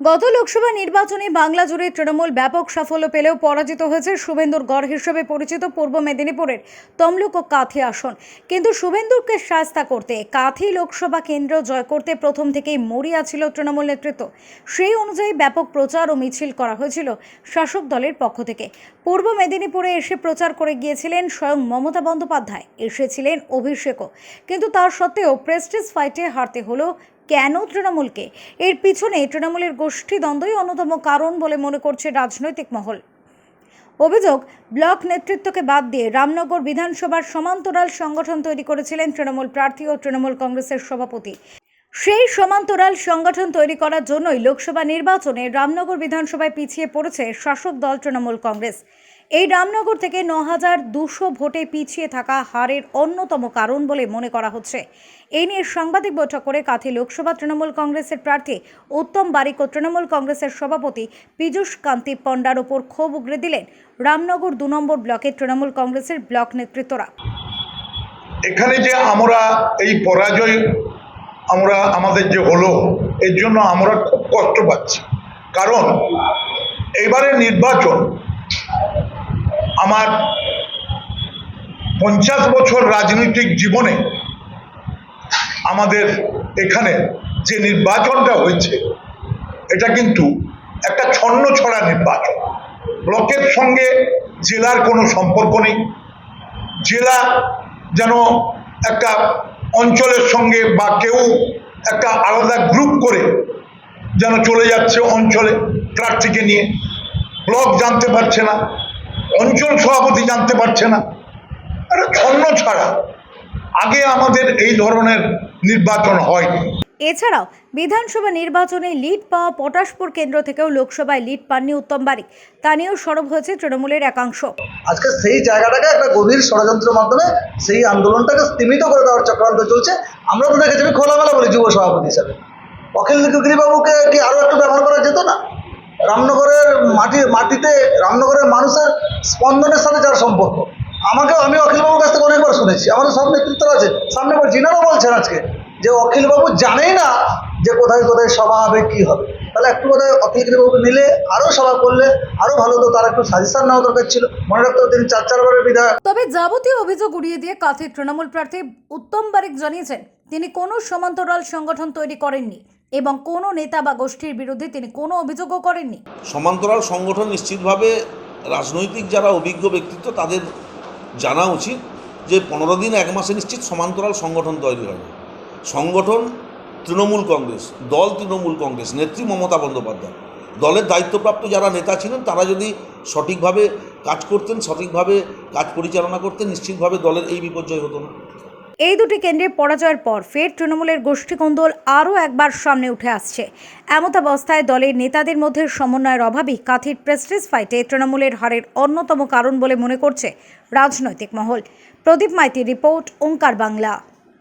গত লোকসভা নির্বাচনে বাংলা জুড়ে তৃণমূল ব্যাপক সাফল্য পেলেও পরাজিত হয়েছে শুভেন্দুর গড় হিসেবে পরিচিত পূর্ব মেদিনীপুরের তমলুক ও কাথি আসন। কিন্তু শুভেন্দুরকে সায়স্তা করতে কাথি লোকসভা কেন্দ্র জয় করতে প্রথম থেকেই মরিয়া ছিল তৃণমূল নেতৃত্ব। সেই অনুযায়ী ব্যাপক প্রচার ও মিছিল করা হয়েছিল শাসক দলের পক্ষ থেকে। পূর্ব মেদিনীপুরে এসে প্রচার করে গিয়েছিলেন স্বয়ং মমতা বন্দ্যোপাধ্যায়। এসেছিলেন অভিষেকও। কিন্তু তার সত্ত্বেও প্রেস্টিজ ফাইটে হারতে হলো কেন তৃণমূলকে? এর পিছনে তৃণমূলের গোষ্ঠী দ্বন্দ্বই অন্যতম কারণ বলে মনে করছে রাজনৈতিক মহল। অভিযোগ, ব্লক নেতৃত্বকে বাদ দিয়ে রামনগর বিধানসভার সমান্তরাল সংগঠন তৈরি করেছিলেন তৃণমূল প্রার্থী ও তৃণমূল কংগ্রেসের সভাপতি। সেই সমান্তরাল সংগঠন তৈরি করার জন্যই লোকসভা নির্বাচনে রামনগর বিধানসভায় পিছিয়ে পড়েছে শাসক দল তৃণমূল কংগ্রেস। এই রামনগর থেকে ন হাজার দুশো ভোটে পিছিয়ে থাকা হারের অন্যতম কারণ বলে মনে করা হচ্ছে। এই নিয়ে সাংবাদিক বৈঠক করে কাথি লোকসভা তৃণমূল কংগ্রেসের প্রার্থী উত্তম বারিক ও তৃণমূল কংগ্রেসের সভাপতি পীযূষ কান্তি পণ্ডার ওপর ক্ষোভ উগরে দিলেন রামনগর দু নম্বর ব্লকের তৃণমূল কংগ্রেসের ব্লক নেতৃত্বরা। এখানে যে আমরা এই পরাজয় আমরা আমাদের যে হলো, এর জন্য আমরা খুব কষ্ট পাচ্ছি। কারণ এবারে নির্বাচন আমার পঞ্চাশ বছর রাজনৈতিক জীবনে আমাদের এখানে যে নির্বাচনটা হয়েছে, এটা কিন্তু একটা ছন্ন ছড়া নির্বাচন। ব্লকের সঙ্গে জেলার কোনো সম্পর্ক নেই। জেলা যেন একটা অঞ্চলের সঙ্গে বা কেউ একটা আলাদা গ্রুপ করে যেন চলে যাচ্ছে অঞ্চলে প্রার্থীকে নিয়ে। ব্লক জানতে পারছে না। অঞ্চল সভাপতি জানতে পারছে না। এটা ছন্ন ছাড়া আগে আমাদের এই ধরনের নির্বাচন হয়নি। এছাড়াও বিধানসভা নির্বাচনে লিড পাওয়া পটাশপুর কেন্দ্র থেকেও লোকসভায় লিড পাননি উত্তম বারিক। তা নিয়েও সরব হয়েছে তৃণমূলের একাংশ। আজকে সেই জায়গাটাকে একটা গভীর ষড়যন্ত্রের মাধ্যমে সেই আন্দোলনটাকে স্তীমিত করে দেওয়ার চক্রান্ত চলছে। আমরা তো দেখেছি আমি খোলামেলা বলি যুব সভাপতি হিসাবে। অখিল গিরিবাবুকে কি আরও একটু ব্যবহার করা যেত না? রামনগরের মাটি, মাটিতে রামনগরের মানুষের স্পন্দনের সাথে যার সম্পর্ক। আমাকে আমি অখিলবাবুর কাছ থেকে অনেকবার শুনেছি। আমাদের সব নেতৃত্ব আছে। সামনে বল জিনারও বলছেন আজকে যে অখিলবাবু জানেই না যে কোথায় কোথায় সভা হবে, কি হবে। তাহলে একটু কোথায় অখিল গিরিবাবুকে নিলে আরও সভা করলে আরও ভালো হতো, তার একটু সাজেশন নেওয়া দরকার ছিল। মনে রাখতে তিনি চার চারবারের বিধায়ক। তবে যাবতীয় অভিযোগ উড়িয়ে দিয়ে কাথির তৃণমূল প্রার্থী উত্তম বারিক জানিয়েছেন, তিনি কোনো সমান্তরাল সংগঠন তৈরি করেননি। এবং কোনো নেতা বা গোষ্ঠীর বিরুদ্ধে তিনি কোনো অভিযোগও করেননি। সমান্তরাল সংগঠন নিশ্চিতভাবে রাজনৈতিক যারা অভিজ্ঞ ব্যক্তিত্ব, তাদের জানা উচিত যে পনেরো দিন এক মাসে নিশ্চিত সমান্তরাল সংগঠন তৈরি না। সংগঠন তৃণমূল কংগ্রেস, দল তৃণমূল কংগ্রেস, নেত্রী মমতা বন্দ্যোপাধ্যায়। দলের দায়িত্বপ্রাপ্ত যারা নেতা ছিলেন, তারা যদি সঠিকভাবে কাজ করতেন, সঠিকভাবে কাজ পরিচালনা করতেন, নিশ্চিতভাবে দলের এই বিপর্যয় হতো না। এই দুটি কেন্দ্রে পরাজয়ের পর ফের তৃণমূলের গোষ্ঠীকন্দল আরও একবার সামনে উঠে আসছে। এমত অবস্থায় দলের নেতাদের মধ্যে সমন্বয়ের অভাবই কাথির প্রেস্টিজ ফাইটে তৃণমূলের হারের অন্যতম কারণ বলে মনে করছে রাজনৈতিক মহল। প্রদীপ মাইতি রিপোর্ট, ওঙ্কার বাংলা।